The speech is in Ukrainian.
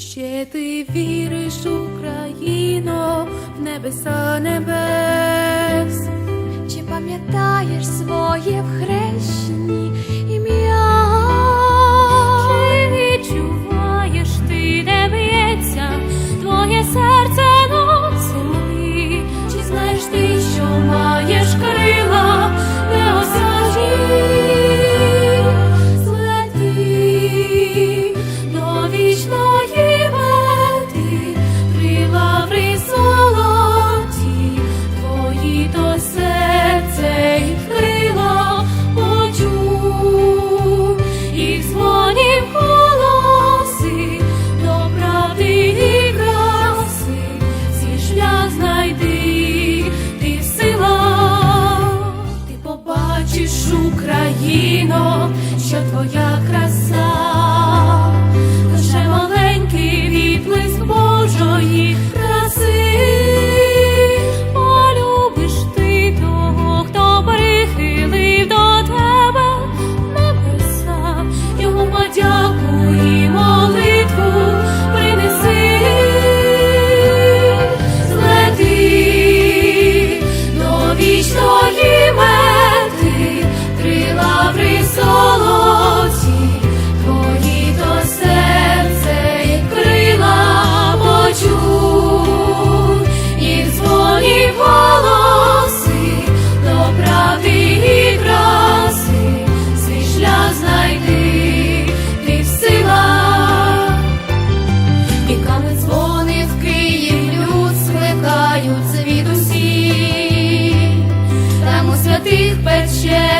ще ти віриш Україно в небеса небес. вино, що твоя країна. się.